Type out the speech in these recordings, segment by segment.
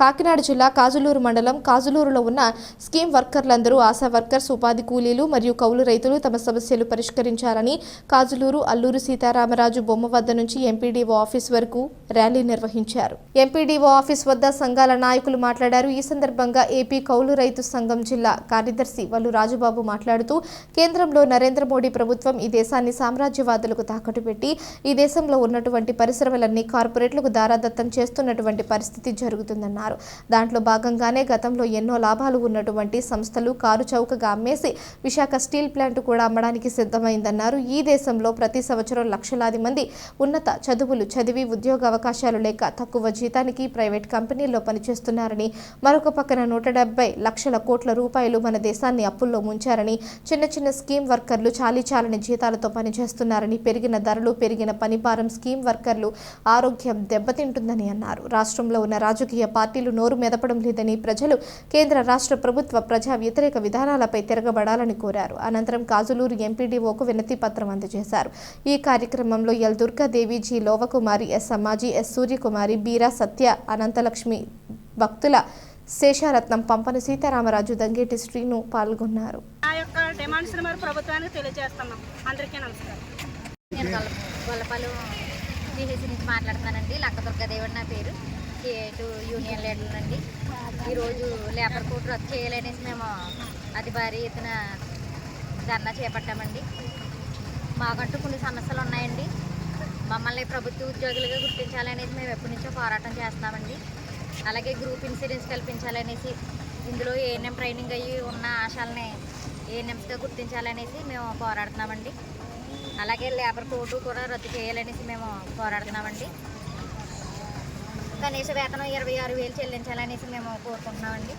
కాకినాడ జిల్లా కాజులూరు మండలం కాజులూరులో ఉన్న స్కీమ్ వర్కర్లందరూ ఆశా వర్కర్స్ ఉపాధి కూలీలు మరియు కౌలు రైతులు తమ సమస్యలు పరిష్కరించాలని కాజులూరు అల్లూరు సీతారామరాజు బొమ్మ వద్ద నుంచి ఎంపీడీఓ ఆఫీస్ వరకు ర్యాలీ నిర్వహించారు. ఎంపీడీఓ ఆఫీస్ వద్ద సంఘాల నాయకులు మాట్లాడారు. ఈ సందర్భంగా ఏపీ కౌలు రైతు సంఘం జిల్లా కార్యదర్శి వల్లు రాజుబాబు మాట్లాడుతూ కేంద్రంలో నరేంద్ర మోడీ ప్రభుత్వం ఈ దేశాన్ని సామ్రాజ్యవాదులకు తాకట్టు పెట్టి ఈ దేశంలో ఉన్నటువంటి పరిశ్రమలన్నీ కార్పొరేట్లకు దారాదత్తం చేస్తున్నటువంటి పరిస్థితి జరుగుతుందన్నారు. దాంట్లో భాగంగానే గతంలో ఎన్నో లాభాలు ఉన్నటువంటి సంస్థలు కారు చౌకగా అమ్మేసి విశాఖ స్టీల్ ప్లాంట్ కూడా అమ్మడానికి సిద్ధమైందన్నారు. ఈ దేశంలో ప్రతి సంవత్సరం లక్షలాది మంది ఉన్నత చదువులు చదివి ఉద్యోగ అవకాశాలు లేక తక్కువ జీతానికి ప్రైవేట్ కంపెనీల్లో పనిచేస్తున్నారని మరొక పక్కన నూట డెబ్బై లక్షల కోట్ల రూపాయలు మన దేశాన్ని అప్పుల్లో ముంచారని చిన్న చిన్న స్కీమ్ వర్కర్లు చాలీ చాలని జీతాలతో పనిచేస్తున్నారని పెరిగిన ధరలు పెరిగిన పనిభారం స్కీమ్ వర్కర్లు ఆరోగ్యం దెబ్బతింటుందని అన్నారు. రాష్ట్రంలో ఉన్న రాజకీయ పార్టీ పార్టీలు నోరు మెదపడం లేదని ప్రజలు కేంద్ర రాష్ట్ర ప్రభుత్వ ప్రజా వ్యతిరేక విధానాలపై తిరగబడాలని కోరారు. అనంతరం కాజులూరు ఎంపీడీఓకు వినతి పత్రం అందజేశారు. ఈ కార్యక్రమంలో L Durgadevi G Lovakumari S Ammaji S Suryakumari Beera Satya Anantalakshmi Bhaktula Sesharatnam Pampana Sitaramaraju Dangeti Srinu పాల్గొన్నారు. ఆ యొక్క డిమాండ్స్ మరి ప్రభుత్వానికి తెలియజేస్తున్నాం. అందరికీ నమస్కారం. నేను గొల్ల గొల్లపాలెం సిహెసి నుంచి మాట్లాడుతున్నానండి. లక్కదుర్గాదేవి నా పేరు. కేటు యూనియన్ లీడర్ అండి. ఈరోజు లేబర్ కోడ్ రద్దు చేయాలనేసి మేము అతి భారీ ఎత్తున ధర్నా చేపట్టామండి. మాకంటూ కొన్ని సమస్యలు ఉన్నాయండి. మమ్మల్ని ప్రభుత్వ ఉద్యోగులుగా గుర్తించాలనేసి మేము ఎప్పటి నుంచో పోరాటం చేస్తున్నామండి. అలాగే గ్రూప్ ఇన్సూరెన్స్ కల్పించాలనేసి ఇందులో ఏఎన్ఎం ట్రైనింగ్ అయ్యి ఉన్న ఆశాలని ఏఎన్ఎంస్గా గుర్తించాలనేసి మేము పోరాడుతున్నామండి. అలాగే లేబర్ కోర్టు కూడా రద్దు చేయాలనేసి మేము పోరాడుతున్నామండి. కనీస వేతనం ఇరవై ఆరు వేలు చెల్లించాలనేసి మేము కోరుకుంటున్నామండి.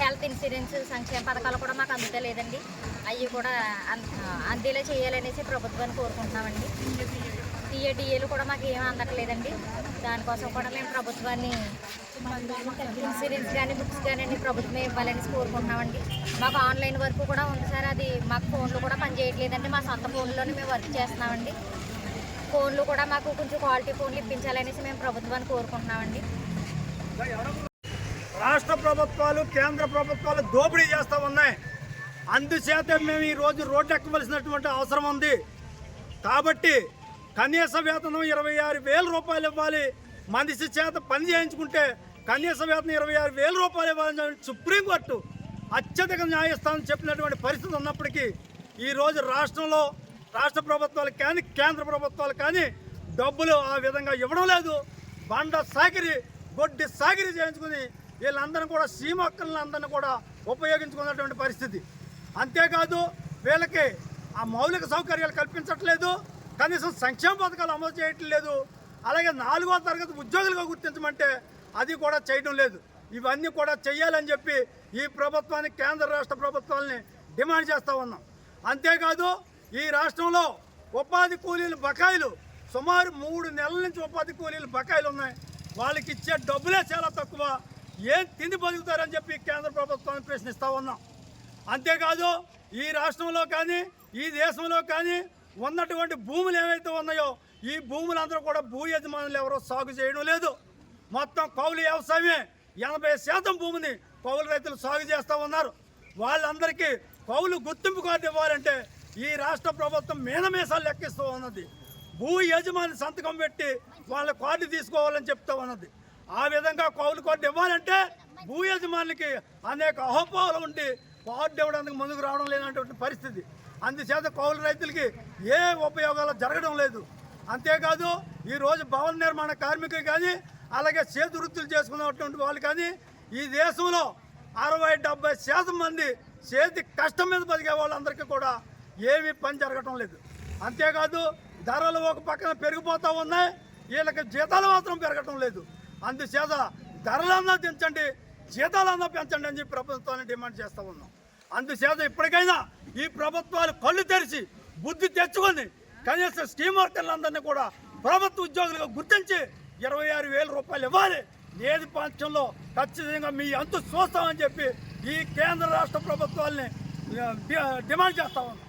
హెల్త్ ఇన్సూరెన్స్ సంక్షేమ పథకాలు కూడా మాకు అందుతలేదండి. అవి కూడా అందేలా చేయాలనేసి ప్రభుత్వాన్ని కోరుకుంటున్నామండి. టీఏటీఏలు కూడా మాకు ఏం అందట్లేదండి. దానికోసం కూడా మేము ప్రభుత్వాన్ని ఇన్సూరెన్స్ కానీ బుక్స్ కానీ ప్రభుత్వమే ఇవ్వాలని కోరుకుంటున్నామండి. మాకు ఆన్లైన్ వర్క్ కూడా ఉంది సార్. అది మాకు ఫోన్లు కూడా పనిచేయట్లేదండి. మా సొంత ఫోన్లోనే మేము వర్క్ చేస్తున్నామండి. ఫోన్లు కూడా మాకు కొంచెం క్వాలిటీ ఫోన్లు ఇప్పించాలనేసి మేము ప్రభుత్వాన్ని కోరుకుంటున్నామండి. రాష్ట్ర ప్రభుత్వాలు కేంద్ర ప్రభుత్వాలు దోపిడీ చేస్తూ ఉన్నాయి. అందుచేత మేము ఈ రోజు రోడ్డు ఎక్కవలసినటువంటి అవసరం ఉంది. కాబట్టి కనీస వేతనం ఇరవై ఆరు వేల రూపాయలు ఇవ్వాలి. మనిషి చేత పని చేయించుకుంటే కనీస వేతనం ఇరవై ఆరు వేల రూపాయలు ఇవ్వాలని సుప్రీంకోర్టు అత్యధిక న్యాయస్థానం చెప్పినటువంటి పరిస్థితి ఉన్నప్పటికీ ఈరోజు రాష్ట్రంలో రాష్ట్ర ప్రభుత్వాలు కానీ కేంద్ర ప్రభుత్వాలు కానీ డబ్బులు ఆ విధంగా ఇవ్వడం లేదు. బండ సాకిరి గొడ్డి సాకిరి చేయించుకుని వీళ్ళందరినీ కూడా సీమక్కలందరినీ కూడా ఉపయోగించుకున్నటువంటి పరిస్థితి. అంతేకాదు వీళ్ళకి ఆ మౌలిక సౌకర్యాలు కల్పించట్లేదు. కనీసం సంక్షేమ పథకాలు అమలు చేయట్లేదు. అలాగే నాలుగో తరగతి ఉద్యోగులుగా గుర్తించమంటే అది కూడా చేయడం లేదు. ఇవన్నీ కూడా చేయాలని చెప్పి ఈ ప్రభుత్వానికి కేంద్ర రాష్ట్ర ప్రభుత్వాలని డిమాండ్ చేస్తూ ఉన్నాం. అంతేకాదు ఈ రాష్ట్రంలో ఉపాధి కూలీలు బకాయిలు సుమారు మూడు నెలల నుంచి ఉపాధి కూలీలు బకాయిలు ఉన్నాయి. వాళ్ళకి ఇచ్చే డబ్బులే చాలా తక్కువ. ఏం తిండి బతుకుతారని చెప్పి కేంద్ర ప్రభుత్వాన్ని ప్రశ్నిస్తూ ఉన్నాం. అంతేకాదు ఈ రాష్ట్రంలో కానీ ఈ దేశంలో కానీ ఉన్నటువంటి భూములు ఏవైతే ఉన్నాయో ఈ భూములందరూ కూడా భూ యజమానులు ఎవరో సాగు చేయడం లేదు. మొత్తం కౌలు వ్యవసాయమే. ఎనభై శాతం భూమిని కౌలు రైతులు సాగు చేస్తూ ఉన్నారు. వాళ్ళందరికీ కౌలు గుర్తింపు కార్డు ఇవ్వాలంటే ఈ రాష్ట్ర ప్రభుత్వం మేనమేసాలు లెక్కిస్తూ ఉన్నది. భూ యజమాని సంతకం పెట్టి వాళ్ళ కార్డు తీసుకోవాలని చెప్తూ ఉన్నది. ఆ విధంగా కౌలు కార్డు ఇవ్వాలంటే భూ యజమానికి అనేక అహోపాలు ఉండి కార్డు ఇవ్వడానికి ముందుకు రావడం లేనటువంటి పరిస్థితి. అందుచేత కౌలు రైతులకి ఏ ఉపయోగాలు జరగడం లేదు. అంతేకాదు ఈరోజు భవన నిర్మాణ కార్మికులు కానీ అలాగే చేతి వృత్తులు చేసుకున్నటువంటి వాళ్ళు కానీ ఈ దేశంలో అరవై డెబ్బై శాతం మంది చేతి కష్టం మీద బతికే వాళ్ళందరికీ కూడా ఏమీ పని జరగటం లేదు. అంతేకాదు ధరలు ఒక పక్కన పెరిగిపోతూ ఉన్నాయి. వీళ్ళకి జీతాలు మాత్రం పెరగటం లేదు. అందుచేత ధరలన్నా దించండి జీతాలన్నా పెంచండి అని చెప్పి ప్రభుత్వాన్ని డిమాండ్ చేస్తూ ఉన్నాం. అందుచేత ఇప్పటికైనా ఈ ప్రభుత్వాలు కళ్ళు తెరిచి బుద్ధి తెచ్చుకొని కనీసం స్కీమ్ వర్కర్లందరినీ కూడా ప్రభుత్వ ఉద్యోగులుగా గుర్తించి ఇరవై ఆరు వేల రూపాయలు ఇవ్వాలి. ఏది పక్షంలో ఖచ్చితంగా మీ అంతు చూస్తామని చెప్పి ఈ కేంద్ర రాష్ట్ర ప్రభుత్వాల్ని డిమాండ్ చేస్తా ఉన్నాం.